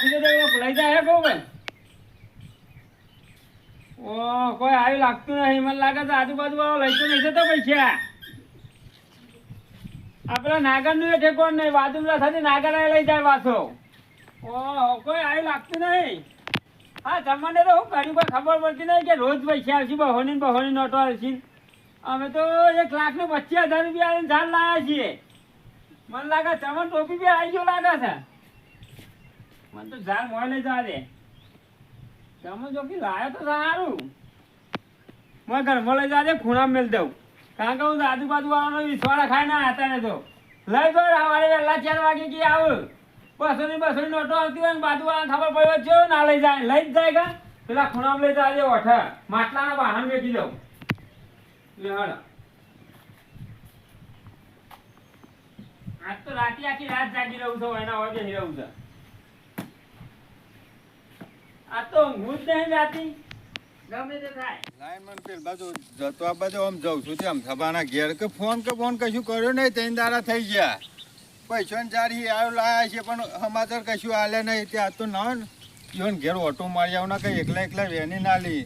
રાખી દેજો એવું લઈ જાય કહું ભાઈ? ઓ, કોઈ આવ્યું લાગતું નહીં. મને લાગે તો આજુબાજુ વાળો લઈ તો નહીં જતો પૈસા. આપડે નાગરનું ઠેકોણ નહીં. વાદુમલા સાથે નાગર લઈ જાય પાછો. ઓ, કોઈ આવ્યું લાગતું નહીં. હા તમને તો હું કર્યું કોઈ ખબર પડતી નહીં કે રોજ પૈસા આવશે બહોની બહોની નોટો આવશે. અમે તો એક લાખ ને પચીસ હજાર રૂપિયા ઝાડ લાયા છીએ. મને લાગે ચમન ટોપી બી આવી ગયો લાગે છે. મને તો ઝાડ મોય લઈ જવા દે જો કે લાયો તો સારું. મને ઘરમાં લઈ જવા દે ખૂણા મેલ દઉં. કારણ કે હું આજુબાજુ વાળાનો વિશ્વાળા ખાય ના હતા ને તો. લઈ ગયો સવારે વહેલા ચાર વાગે કે આવું. બસો ની બસો ની નોટો આવતી હોય ને બાજુ વાળા ખબર પડ્યો છે ના લઈ જાય, લઈ જ જાય કા? પેલા ખૂણામાં લઈ જવા દે ઓઠા. માટલાના વાહન વેચી દઉં. લે હળ. આજ તો રાતે આખી રાત જાગી રહું છું, એના હોય રહું છું. આજ તો હું જ નહીં જાતી. ગમે તે થાય. લાઈન પેલ બાજુ જતો આ બાજુ આમ જઉં છું. તેમ સભાના ઘેર કે ફોન કે ફોન કશું કર્યો નહીં. ત્રણ દારા થઈ ગયા. પૈસા ને જારી આવ્યો લાયા છે પણ સમાચાર કશું આલે નહીં. ત્યાં તો ના. હોય ને ઘેર ઓટો મારી આવું ના કંઈ એકલા એકલા વેની ના લી.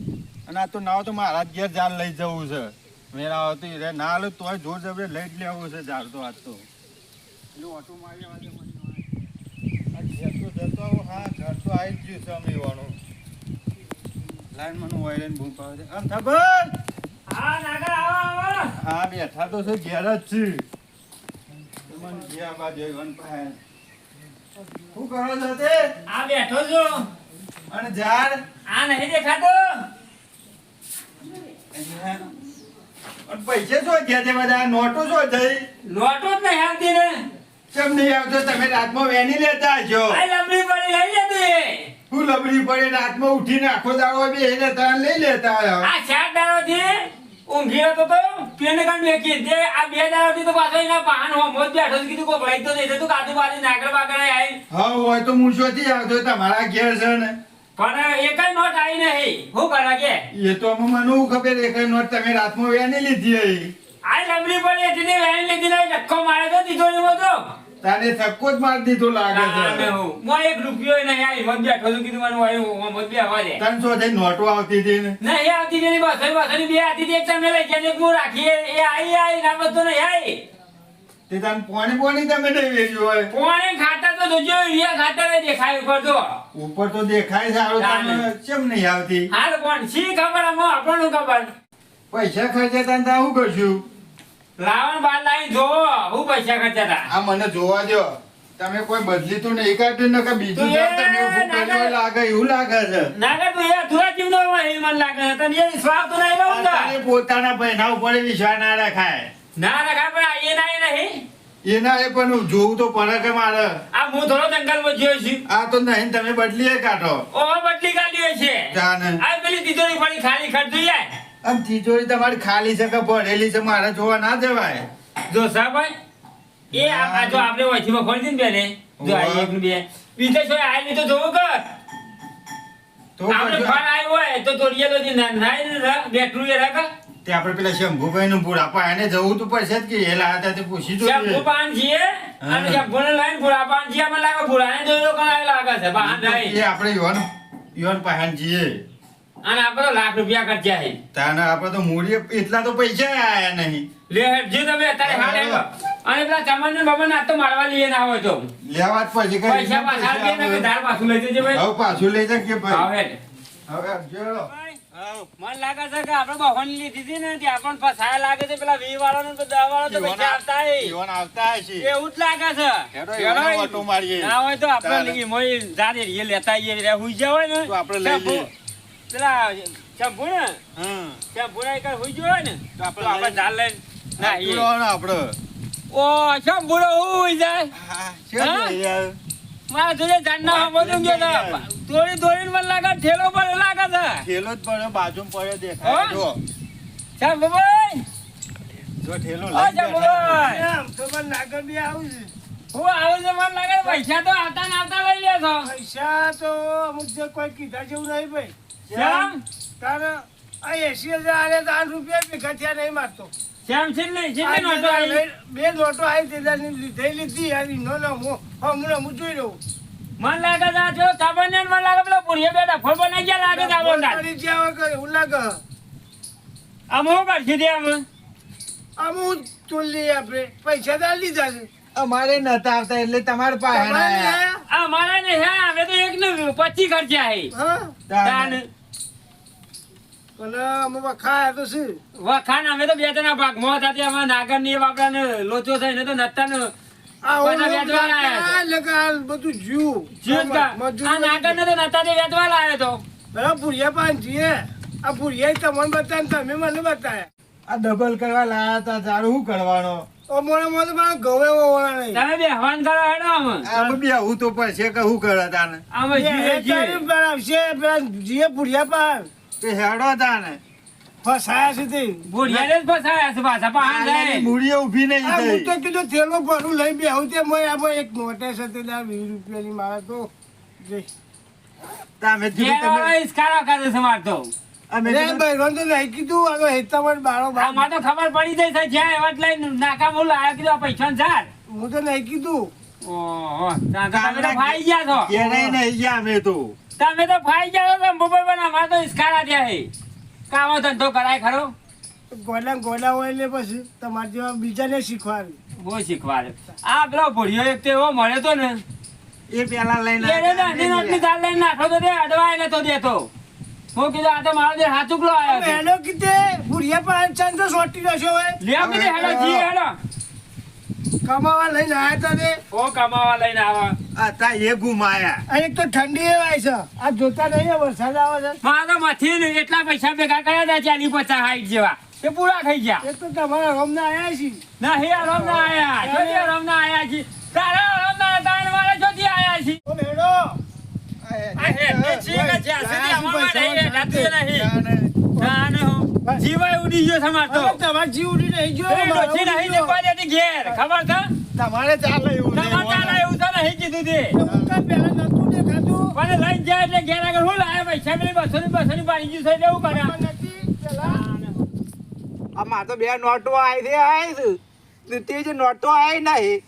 અને આ તો ના હોય તો મારા જ ઘેર જાર લઈ જવું છે. મેરા આવતી રે. ના હાલે તોય જોર જબરે લઈ જ લેવું છે. જાર તો આજ તો. એટલે ઓટો મારી આવે આ ઘેર તો હા ઘર તો આવી જ ગયું છે અમે એવાનું લાઈન મને વાયરન બૂમ છે. આમ ખબર હા નાગર આવો આવો. હા બેઠા તો છે ઘેર જ છે. મને જ્યાં બાજુ વન પાસે શું કરો છો તે? આ બેઠો છું. અને ઝાડ? આ નહીં દેખાતો. અને પૈસે શું ગયા છે બધા નોટો શું થઈ લોટો જ નહીં આવતી ને. કેમ નહીં આવતો? તમે રાતમાં વેની લેતા હશો આ લંબી પડી લઈ લે તું એ હું લબડી પડે રાતમાં ઉઠીને આખો દાડો બે એને તાણ લઈ લેતા આ ચાર દાડોથી ઊંઘી હતો તો પેને કાન વેકી દે આ બે દાડોથી તો પાછો એના પાન હોમો જ બેઠો છે કીધું કોઈ તો નહીં તું કાજુ બાજુ નાગર બાગર આવી હા હોય તો હું થી આવતો તમારા ઘેર છે ને. પણ જ નોટ આવી નહીં. હું કરે કે? એ તો મને હું ખબર એક નોટ તમે રાતમાં વેની લીધી. આ લંબડી પડી હતી વેની લીધી ધક્કો મારે તો તિજોરીમાં તો. તારે થક્કો જ મારી દીધો લાગે છે. હું એક રૂપિયો નહીં આવી મત બેઠો છું કીધું મને વાયું હોમો જ બેહવા દે તને શું થઈ નોટો આવતી હતી ને નહીં આવતી તેની બસની બે હતી તે એક તમે લઈ ગયા એક હું રાખીએ એ આવી આવી ના બધું નહીં આવી તે તને પોણી પોણી તમે નહીં વેચ્યું હોય કોણે ખાતર તો જોજો યુરિયા ખાતર એ દેખાય ઉપર તો. ઉપર તો દેખાય સારું. તને કેમ નહીં આવતી? હાલ કોણ શી ખબર આમાં આપણને ખબર? પૈસા ખર્ચે તને તો હું કરશું? લાવણ બાર લાવી જોવો હું પૈસા ખર્ચા હતા આ મને જોવા દો તમે કોઈ બદલી તો નહીં કાઢ્યું ને કે બીજું તું તમે ના કર્યું. લાગે એવું લાગે છે. નાગર તું એ અધૂરા જીવનો એ મને લાગે છે. તને એ સ્વાદ તો નહીં બહુ તારે પોતાના બહેના ઉપર વિશ્વાસ ના રખાય. ના રખા પણ એ ના એ નહીં એના એ પણ જોવું તો પડે કે મારે. આ હું થોડો જંગલમાં જોયો છું. આ તો નહીં તમે બદલીએ કાઢો. ઓ બદલી કાઢ્યો છે આ પેલી તિજોરી પડી ખાલી ખર્ચું જાય. આમ તિજોરી તમારી ખાલી છે કે ભરેલી છે મારે જોવા ના જવાય. જો સાહેબ એ આ આ જો આપણે વચમાં ખોલી દીધી બેને જો આ એક ને બે. બીજે શું આયેલી તો જોવું કર. તો આપણે ફળ આવ્યું હોય તો તોડીએ તો નાઈ ને બેઠું એ રાખ. તે આપણે પેલા શંભુભાઈ નું બુઢાપા એને જવું તો પડશે જ કે એ લાયા તે પૂછી જો શંભુપાન પાન જીએ અને. શંભુને લઈને બુઢાપાન જીએ મને લાગે બુઢાને જોઈ લો કણાય લાગે છે. બહાર એ આપણે યોન યોન પહાણ જઈએ અને આપણે લાખ રૂપિયા ખર્ચ્યા છે. તાને આપણે તો મૂડીએ એટલા તો પૈસા આયા નહીં. લે જે તમે અત્યારે હાલ એમ. અને પેલા ચમન ને બમન આ તો મારવા લઈએ ના હોય તો. લેવા જ પછી પૈસા પાછા આપીએ ને કે ધાર પાછું લઈ જજે ભાઈ. હવે પાછું લઈ જા કે ભાઈ. આવે હવે આપજો. મને લાગે છે કે આપણે બહોની લીધી હતી ને ત્યાં પણ ફસાયા લાગે છે. પેલા વી વાળા ને દવા વાળા તો પૈસા આવતા. એવું જ લાગે છે. હેડો, હેડો, ઈવોનો ઓટો મારીએ. ના હોય તો આપણે. જાતે લેતા આવીએ, હુઈ ગયા હોય ને આપણે લઈ લઈએ. પેલા શંભુ ને હમ. શંભુ ને એક હુઈ ગયો હોય ને તો આપણે આપણે આપણે ઝાડ લઈને ને ઓ શંભુ નો હુઈ જાય? મારા જોડે ગયો. દોડી દોડીને મને લાગે ઠેલો પર લાગે છે. ઠેલો જ પડ્યો બાજુ પડ્યો દેખાય? જો. શંભુભાઈ? જો ઠેલો લાગે તો નાગર બી આવું છે. હું આવું છે મને લાગે પૈસા તો આવતા ને આવતા લઈ લેશો પૈસા તો અમુક જે કોઈ કીધા જેવું નહીં ભાઈ. શ્યામ? તારે આ એસી હજાર આલે તો આઠ રૂપિયા ભેગા થયા નહીં મારતો. શ્યામ છે ને છે ને બે નોટો આવી તે દાડની લીધે લીધી આવી નો નો હું હમણાં હું જોઈ રહ્યો મન લાગે તા જો ખબર મન લાગે પેલો ભૂરીએ બેટા ફળ બનાઈ ગયા લાગે આપણને તાર. કરી જ્યાં વગર એવું લાગે? આમ હું કરશું દે આમ? આમ હું ચોલી આપણે પૈસા આલી લીધા છે. અમારે નતા આવતા એટલે તમારે પાસે તમારે નહીં આયા. આયા? આ મારા ને હે અમે તો એક ને પચી ખર્ચા હે. હા અમે વખાયા તો શું વખાણ અમે તો બે જણા ભાગમાં હતા તે અમારા નાગરની બાપડાને લોચો થઈને તો નતા ને આ બધા ઓલો વેચવા લાયા છે. આ લગા આ બધું જ્યું. જીવત કા. મજૂર આ નાગર ને તો નતા વેચવા લાયો તો. બરાબર ભૂરિયા પાન છીએ આ ભૂરિયા તમને બતાવ્યા તમે મને બતાવે આ ડબલ કરવા લાયા હતા તારું શું કરવાનો? ઓ મોડા મોડા મારા ગવે ઓળા નહીં. તમે બે હવાન કરો હેડો આમ? આ બે હું તો છે કે શું કરે તાને? આમ એ જીવે હેતારી જીવે. બનાવશે પેલા જીએ ભૂરિયા પાન. તે હેડો તાને ફસાયા છે તે ભૂરિયાને જ ફસાયા છે પાછા મૂડીએ ઊભી નહીં આ હું તો કીધું થેલો ભરું લઈ આવું તે મોય આમાં એક હતી લા વીસ રૂપિયાની મારે તો. જઈ. તમે કીધું તમે ઈસકારા કરે છે માર તો. અમે ભાઈ તો નહીં. કીધું આ તો હેતામાં બારો બાર તો ખબર પડી જાય છે જ્યાં એવા જ લઈને નાકા મોલ આયા કીધું આ પૈસા ને ઝાડ હું તો નહીં કીધું. ઓહો તો તમે તો ફાઈ ગયા છો. ઘેરે નહીં ગયા અમે તો. તમે તો ફાઈ ગયા તો મુંબઈ બના મારે તો ઇસ્કારા થયા હે કામો ધંધો કરાય ખરો? ગોલા ગોલા હોય એટલે પછી તમારે જેવા બીજાને શીખવાડે બહુ શીખવાડે. આ પેલો ભોળિયો એક તો એવો મળ્યો તો ને. એ પેલા લઈને એને દાંડી નોટની દાળ લઈને નાખો તો અડવા અડવાય તો દેતો. હું કીધું આ તો મારો જે હાચુકલો આવ્યો એનો હેલો કીધે ભૂરિયા પાંચ ચાંદ તો સોટી રહ્યો હોય. લે કીધે હેલો જી હેડો. કમાવા લઈને આયા તા? ને ઓ કમાવા લઈને આવા. હતા એ ગુમાયા. અને એક તો ઠંડી એવાય છે. આ જોતા નહીં આ વરસાદ આવે છે. મારા માથી ને એટલા પૈસા ભેગા કર્યા હતા ચાલી પચાસ હાઈટ જેવા. એ પૂરા થઈ ગયા. એ તો તમારા રોમ ના આયા છે. ના હે રોમ ના આયા. જોતી રોમ ના આયા છે. તારા રોમ ના અને મારે જોતી આયા છે. ઓ મેડો આ હેડને છીએ કે જ્યાં સુધી અમારમાં નહીં એ નહીં. ના, ના, જીવાય ઉડી ગયો છે તો. તમારે જીવ ઉડી નહીં ગયો એ ડોશી નહીં દેખવા દેતી ઘેર. ખબર છે? તમારે ચાલે એવું. તમારે ચાલે એવું તો નહીં કીધું તે. હું કાંઈ પહેલા નહોતું દેખાતું પણ લઈ જાય એટલે ઘેર આગળ હું લાયા ભાઈ? પેલી બસો ની બસો ની પાડી ગયું છે એવું પણ પેલા. આ માર તો બે નોટો આવી છે આવી તે જે નોટો આવી નહીં.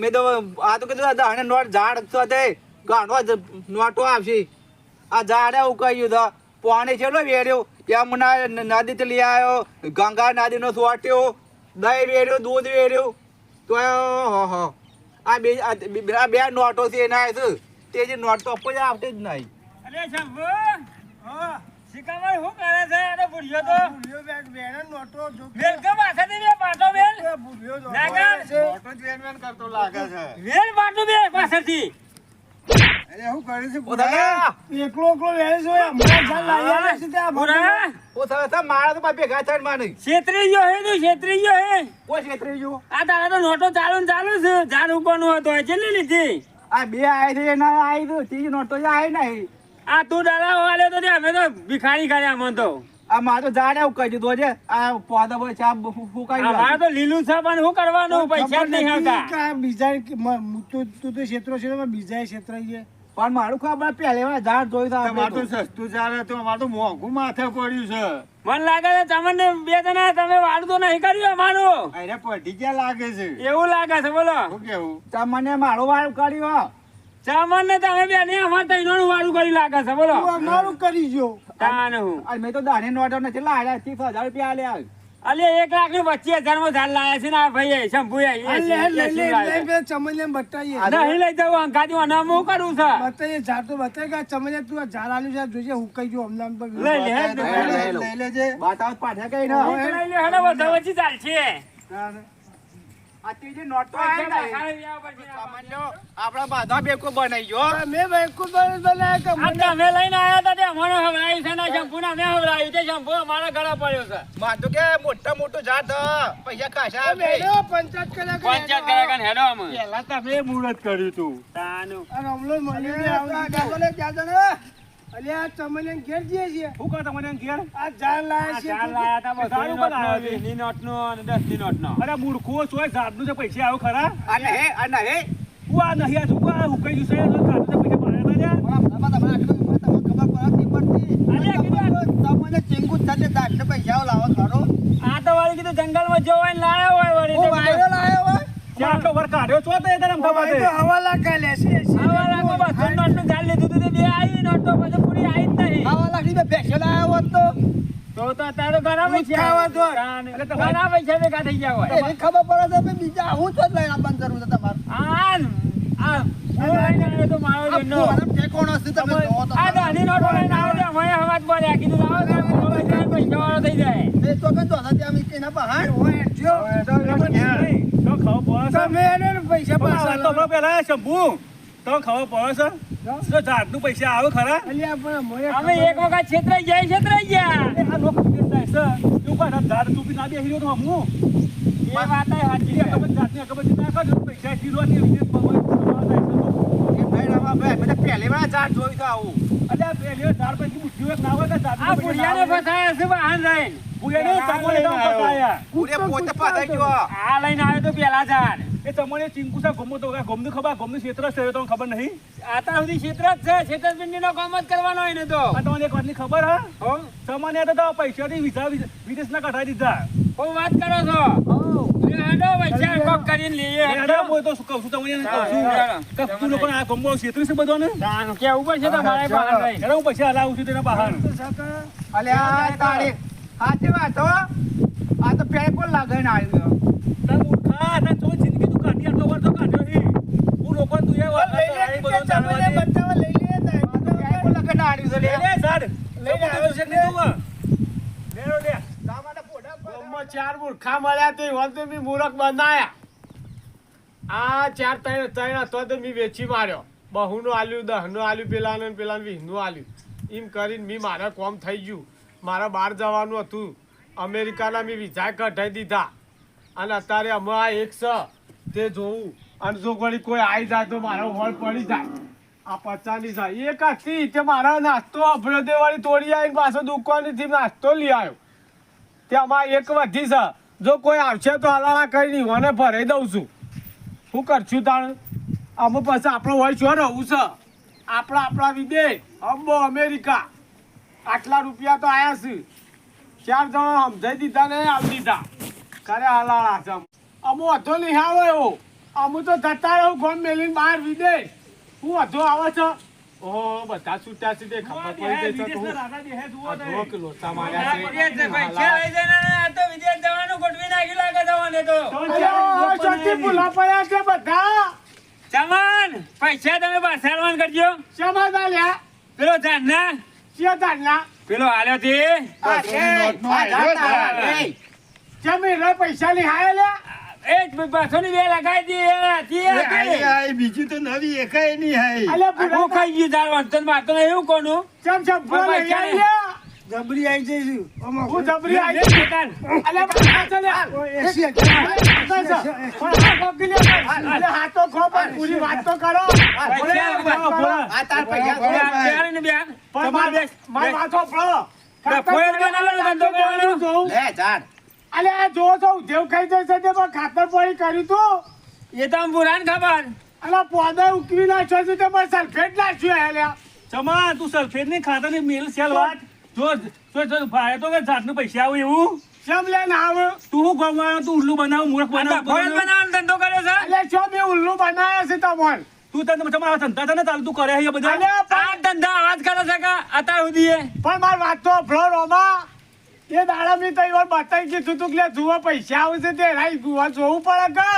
મેં તો આ તો કીધું દાણે નોટ ઝાડ તો તે ગાંડો નોટો આવશે. આ ઝાડ એવું કહ્યું તો. પાણી છેલ્લો વેર્યો યમુના નદી થી લઈ આવ્યો. ગંગા નદીનો સોટ્યો. દહીં વેર્યો દૂધ વેર્યું તો હો આ બે આ બે- નોટો છે એના છે તે જે નોટ તો કોઈ આવતી જ નહીં. અરે શંભુ હા. શિકામણ શું કરે છે? અરે ભૂલ્યો તો? ભૂલ્યો બેગ બેના નોટો જો વેલ કે પાછળથી બે પાટો વેલ? ભૂલ્યો જો નાગર. મોટો જ વેન વેન કરતો લાગે છે. વેલ પાટો બે પાછળથી. અરે શું કરે છે ઓ એકલો એકલો વેરે છે હમણાં જાણ લાવી છે ત્યાં પૂરા ઓ થા મારા તો બાપે ભેગા થઈને માની છેતરી ગયો હે તું છેતરી ગયો હે. કોઈ છેતરી ગયું. આ તારા તો નોટો ચાલુ ને ચાલુ છે. ઝાડ ઉપરનું હતો ચેલી લીધી? આ બે આવી તો ત્રીજી નોટો જે નહીં. આ તું દાદા વાલે તો અમે તો ભિખારી કર્યા મન તો આ મારે તો જાણે એવું કહી દીધું છે આ પોદા પર ચા ફૂકાઈ અમારે તો લીલું છે પણ શું કરવાનું? પૈસા નહીં આવતા. આવતા બીજા તું તું તો ક્ષેત્રો છે બીજા ક્ષેત્ર છે. પણ મારું ખબર પહેલેવા ઝાડ જોઈ તો આપણે તો તો. સસ્તું ચાલે તો અમારે તો મોંઘું માથે પડ્યું છે. મને લાગે છે તમને બે જણા તમે વાળું તો નહીં કર્યું અમારું અરે પડી ક્યાં લાગે છે? એવું લાગે છે બોલો. શું કેવું? તમને મારું વાળ કર્યું ચામન ને તમે બે ને અમારે તૈયાર વાળું કરી લાગે છે બોલો. અમારું કરી જો તાને મેં તો દાણે નોટો નથી લાડ્યા ત્રીસ હજાર રૂપિયા આલ્યા. અલે એક લાખની પચીસ હજારમાં ઝાડ લાયા છે ને આ ભાઈ શંભુ લે લે લે લે ચમલિયા બતાઈએ નહીં લઈ જવું અંકાજી મને હું કરું છે? બતાવીએ ઝાડ તો બતાવી કે ચમલિયા તું ઝાડ આલ્યું છે જોજે હું કઈ હમણાં અમદાવાદ પર લઈ લઈ લે. લે, લઈ લેજે. બાટાવ પાછા કઈ લઈ ના લે હેડો બધો વચ્ચે ચાલશે આ ત્રીજી નોટો આવી નહીં આપડા બાધા બેકો બનાવી ગયો. મેં ભાઈ બનાવ્યા કે આ મને તમે લઈને આયા હતા તે અમને હવરાયું છે ને શંભુ ને અમે હવરાયું તે શંભુ અમારા ઘરે પડ્યો છે. માર કે મોટા મોટું જાત પૈસા ખાસા મેળો પંચાયત કર્યા પંચાયત કરે હેડો અમે પેલા તમે મુહૂર્ત કર્યું તું. તાનું આવતા અલ્યા ચમલિયા ઘેર જઈએ છીએ. શું કરો તમને ઘેર? આ લાયા છે ચાર લાયા હતા બસો. સારું ની અને નોટનો. અરે મૂર્ખો છો જે પૈસા આવો ખરા. આ નહીં આ નહીં. હું આ નહીં આ છે પૈસા ભર્યા તો વળી કીધું જંગલમાં જોવાઈને લાયા હોય વળી. આટલો વર કાઢ્યો છો તો તને ખબર હવે છે હવાલા કાલે છે બસો નોટનું ઝાડ લીધું હતું બે આવી નોટો પછી પૂરી આવી જ નહીં. આવા લાકડી બે ભેંસો લાવ્યા તો. તો તો તારે ઘણા પૈસા ખાવા દો. એટલે તમારે- ઘણા પૈસા ભેગા થઈ ગયા હોય. એની ખબર પડે છે બીજા હું તો લઈને આવવાનું જરૂર છે તમારે. આ આ આવ્યો તો તો નોટો આવ્યો તો તો પૈસા વાળો થઈ તો. તો તમે પણ તો તો ખબર પડે છે? તો ઝાડનું પૈસા આવે ખરા? અલ્યા અમે એક વખત છેતરાઈ જાય છેતરાઈ ગયા. એવું કહે ઝાડ તું ના બેસી રહ્યો તો હમું? એ વાત ખબર જાતની ખબર ના કરજો, પૈસા કિલો ની તો. પહેલી વાર ઝાડ જોઈ તો આવું. અલ્યા ઝાડ પછી બુદ્ધિ એક ના હોય કે આ પૈસા પુડિયાને ના આવે. ફસાયા છે વાહન ભૂયાને ચમોને તો ફસાયા. પૂરે પોતે પાછા ગયો આ લઈને આવ્યો તો પેલા ઝાડ એ તમને ચિંકુસા ગમો તો ગમનું ખબર ગમનું ક્ષેત્ર છે તો ખબર નહીં? આતા સુધી ક્ષેત્ર જ છે છેતરપિંડીનો કામ જ કરવાનો હોય ને તો. આ તમને એક વાતની ખબર હા? તમને તો પૈસા થી વિઝા વિદેશના કઢાઈ દીધા. કોઈ વાત કરો છો. હેડો પૈસા કોક કરીને લઈએ. અરે હેડો. હું તો શું કહું છું તમને કહું છું. કે તું લોકોને આ ગમો ક્ષેત્ર છે બધાને તાન કેવું છે તમારે બહાર હું પૈસા હલાવું છું તેના બહાર. અલે આ તારી સાચી વાત આ તો પેપર કોણ લાગે ને આવ્યો તાર મૂર્ખા તાર જો જિંદગી તું કાઢી આટલો વાર તો કાઢ્યો નહીં હું લોકો તું એ વાત આ બધો જાણવા દે બતાવવા લઈ લે ને. પેડ કોણ લે લે ઝાડ લઈને આવ્યો છે ને. લે ચાર મૂર્ખા મળ્યા તે હોલ તો મેં મૂરખ બનાયા. આ ચાર ત્રણ ત્રણ હતો તો મેં વેચી માર્યો. બહુનું આલ્યું દહનું આલ્યું પેલાને પેલાને વીસનું આલ્યું. એમ કરીને મેં મારા કોમ થઈ ગયું. મારા બહાર જવાનું હતું. અમેરિકાના મેં વિઝા કઢાઈ દીધા. અને અત્યારે અમે આ એક છે. તે જોવું. અને જો કોઈ આવી જાય તો મારો હોલ પડી જાય. આ પચાની જાય એક હતી તે મારા નાસ્તો અભ્યોદય વાળી તોડી આવીને પાછો દુકાનથી નાસ્તો લઈ આવ્યો તેમાં એક વધી છે. જો કોઈ આવશે તો હલાવા કરી મને ભરાઈ દઉં છું. શું કરશું તાણ? અમે પછી આપણો હોય છો રહું છે? આપણા આપણા વિદેશ અંબો અમેરિકા. આટલા રૂપિયા તો આયા છે. ચાર જણા સમજાઈ દીધા ને આપી દીધા. ખરે હલાળા છે અમુ વધો નહીં આવે એવો અમુ તો જતા રહું, ગોમ મેલીને બહાર વિદેશ હું અધો આવે છે? ઓહો બધા છૂટ્યા છે તે ખબર પડી ગઈ છે તો અધો કિલો માર્યા છે. વિદેશ છે, પૈસા લઈ જઈને આ તો વિદેશ જવાનું ગોઠવી નાખી લાગે તમને તો. ચોથી ભૂલા પડ્યા છે બધા. ચમન પૈસા તમે પાછળવાન કરજો. ચમન આલ્યા. પેલો જાનના શિયા ચાલ્યા પેલો આલ્યો તે. રે. પૈસા ની હાય લે એ જ બસો ની બે દી હતી. બીજું તો નવી એકાય નહીં હાઈ અલે હું ખાઈ ગયું તાર વાંચન મારતો એવું કોનું? ચમ ચમ બોલ પણ પૈસા લઈ લે જબરી આવી જઈશું હું જબરી આવી જઈશ તાર. અલે પૈસા હાથો ખો પણ પૂરી વાત તો કરો. આ તાર પૈસા ને તમારે પડો બનાવવાનો ધંધો કરવાનો. લે અલે આ જો છો ઉધેવ ખાઈ જશે તે પણ ખાતર પડી કર્યું તું? એ તો બુરાન ખબર. અલે પોદા ઉકવી નાખ્યો છે તે પણ સલ્ફેટ નાખ્યું હે લ્યા ચમા તું સલ્ફેટની ખાતરની મેલ સેલ વાત. જો જો જો ભાઈ તો કે ઝાડનું પૈસા આવે એવું. ચમ લે ના આવે? તું ગમવાનો તું ઉલ્લુ બનાવ મૂર્ખ બનાવ તો બનાવ ધંધો કર્યો છે? અલે છો મે ઉલ્લુ બનાવ્યા છે તમોન તું તને તમારા ધંધા તને ચાલ તું કરે છે બધા? આ ધંધા આવાજ કરે છે કે અત્યાર સુધી? પણ માર વાત તો ફ્લોર રોમા. એ દાડા મેં તો એવા બતાવી કીધું તું કે જુઓ પૈસા આવશે તે રાઈ જુઓ જોવું પડે કે?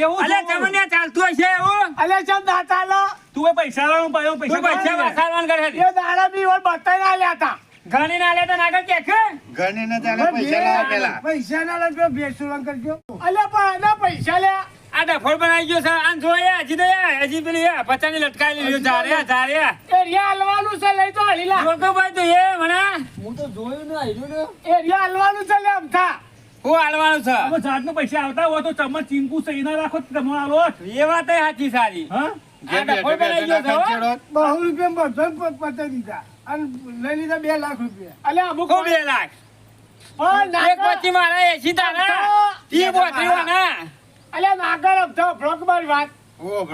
એવું અલે તમને ચાલતું હશે એવું? અલે ચમ દાતા લો તું એ પૈસા લાવો પાયો પૈસા પૈસા કાઢ કરે છે. એ દાડા બી એવા બતાવી આલ્યા હતા ઘણી ના લેતા તો કે કે ઘણી ને પૈસા લાવ્યા પેલા. પૈસા ના લાગ્યો બેસુલન કરજો અલે પણ પૈસા લે આ ડફોડ બનાવી ગયો સર આમ જોઈએ હજી તો હજી પેલી પચાની લટકાઈ લીધું. ધારે ધારે એરિયા હલવાનું છે લઈ તો હલી લા જોકો ભાઈ તો એ મના. એરિયા હલવાનું છે લે અમથા હું હાલવાનું છે. આમાં નું પૈસા આવતા હોય તો ચમચ ચીંકુ સહી ના રાખો તો તમે આલો એ વાત સાચી સારી. હા? છે બહુ રૂપિયા બધો પતાવી દીધા. અને લઈ લીધા બે લાખ રૂપિયા. અલે અમુક બે લાખ? પણ એક પછી મારા એસી તારા ના અલે નાગર તો બ્લોક મારી વાત.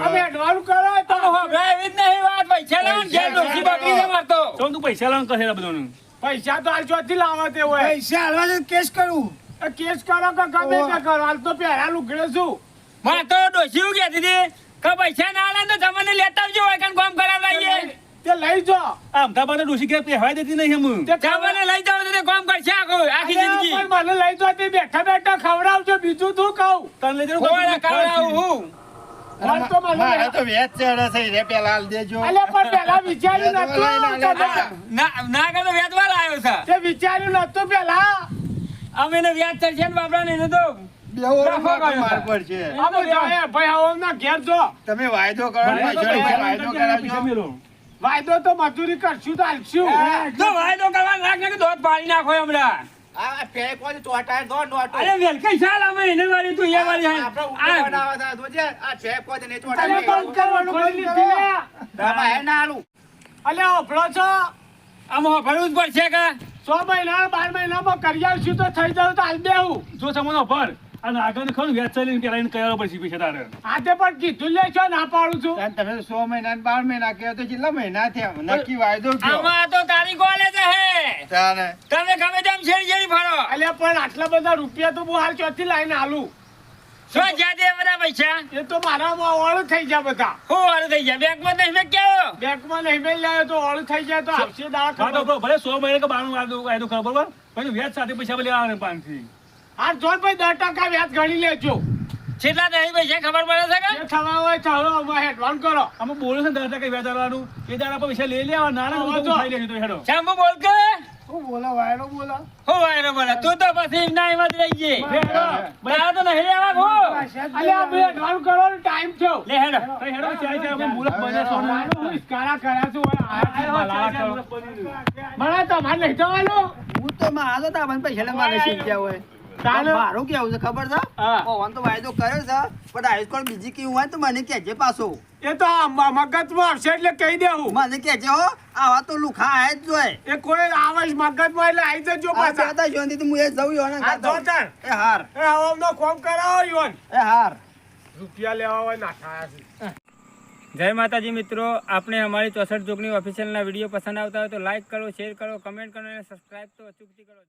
અમે અડવાનું કરો તો. હોભળાય એવી જ નહીં વાત પૈસા લેવાનું ઘેર ડોસી બકરી છે મારતો. તો તું પૈસા લાવન કહે બધાનું? પૈસા તો હાલ ચોથી લાવવા તે હોય. પૈસા હાલવા કેસ કરું. કેસ કરો કે ગમે તે કરો. હાલ તો પહેરા લુગડે છું. માર તો ડોસી એવું દીધી કે પૈસા ના આલે ને તો તમને લેતા આવજો હોય કે કામ કરાવડાવીએ તે લઈ જો આ અમદાવાદ ડોસી કે પહેવાય દેતી નહીં હમ તે લઈ જાવ તો તે કામ કરશે આખું આખી જિંદગી પણ મને લઈ જો તે બેઠા બેઠા ખવડાવજો બીજું તું કહું તને લઈ જવાનું કોણ કરાવું હું હાલ તો મને મારે તો વેચ ચડે છે રે પેલા હાલ દેજો અલ્યા પણ પેલા વિચાર્યું નતું ના ના કે તો વેચવા લાવ્યો છે તે વિચાર્યું નતું પેલા અમે ને વ્યાજ ચડશે ને બાપડા ને તો તમે વાયદો કરો વાયદો કરાવજો વાયદો તો મજૂરી કરશું તો હાલશું. તો વાયદો કરવા લાગ ને કે દોધ પાડી નાખો હમણાં આ પે કોઈ ચોટાય દો નોટો અરે વેલકઈ ચાલ અમે એને વાળી તું એ વાળી. આપણે આ બનાવવા તા, આ છે કોઈ અલ્યા ચોટાય. બંધ કરવાનું લીધી. હે ના આલું. ઓફળો છો? આમાં ભરવું જ પડશે કે? સો મહિના બાર મહિનામાં કરી આવશું તો થઈ જાવ તો હાલ દેવું. જો સમનો ભર અને આગળ ખરું વ્યાજ ચાલીને પેલા કયા પછી પૈસા તારે. આજે પણ કીધું લે છો ના પાડું છું. તાન તમે તો સો મહિના ને બાર મહિના કહો તો કેટલા મહિના થયા? નક્કી વાયદો આમાં તો તારી કોલે છે હે. તાને? તમે ગમે તેમ શેરી શેરી ફરો. અલ્યા પણ આટલા બધા રૂપિયા તો હું હાલ ચોથી લાઈને આલું શું જાતે બધા પૈસા? એ તો મારામાં ઓળું થઈ જાય બધા. હું વાળું થઈ જાય બેંકમાં નહીં મેં બેંક બેંકમાં નહીં મેં લાવ્યો તો ઓળું થઈ જાય તો આવશે ખબર. બરો, ભલે સો મહિને કે બારનું વાયદો કરો બરોબર? વ્યાજ સાથે પૈસા લેવાના પાંચથી હા જોન ભાઈ દસ ટકા વ્યાજ ગણી લેજો. છેલ્લા નહીં પૈસા ખબર પડે છે કે? જે થવા હોય થવા અમારે હેડવાન કરો. અમે બોલો છે દસ ટકા વ્યાજ આવવાનું એ દાડા પર પૈસા લઈ લેવા નાના હું તો. ખાઈ લેજો હેડો. શાંભુ બોલ કે હું? બોલા વાયરો બોલા. હું વાયરો બોલા? તું તો પછી ના એમાં જ રહી ગઈ. હેડો તો નહીં લેવા હું અલ્યા બે હેડવાન કરો ટાઈમ થયો. લે હેડો. હેડો. ચાય ચાય અમે મૂરખ બને સોનું હું ઇસ્કારા કર્યા છું ઓય આયા છે ચાય ચાય કરો. મૂરખ તો મને તમારે નહીં જવાનું? હું તો મારા તો મને પૈસા લેવા મારે શીખ્યા હોય. મારું કેવું છે ખબર છે. પવન તો વાયદો કર્યો છે પણ આયુષ્કોલ બીજી કેવું હોય તો મને કેજે પાછો. એ તો આ માં મગજમાં આવશે એટલે કહી દેવું. મને કેજે હો આવા તો લુખા આય જ જોઈએ એ કોઈ આવે મગજ મગજમાં એટલે આવી જજો પાછા. પાછા જોન શાંતિથી હું એ જઉં યોને હા ખાતો. જો એ હાર. એ હવે નો કોમ કરાવો યોન એ હાર. રૂપિયા લેવા હોય નાખાયા છે જય માતાજી મિત્રો આપણે અમારી ચોસઠ જોગની ઓફિશિયલના વીડિયો પસંદ આવતા હોય તો લાઈક કરો શેર કરો કમેન્ટ કરો અને સબસ્ક્રાઈબ તો અચૂકથી કરો.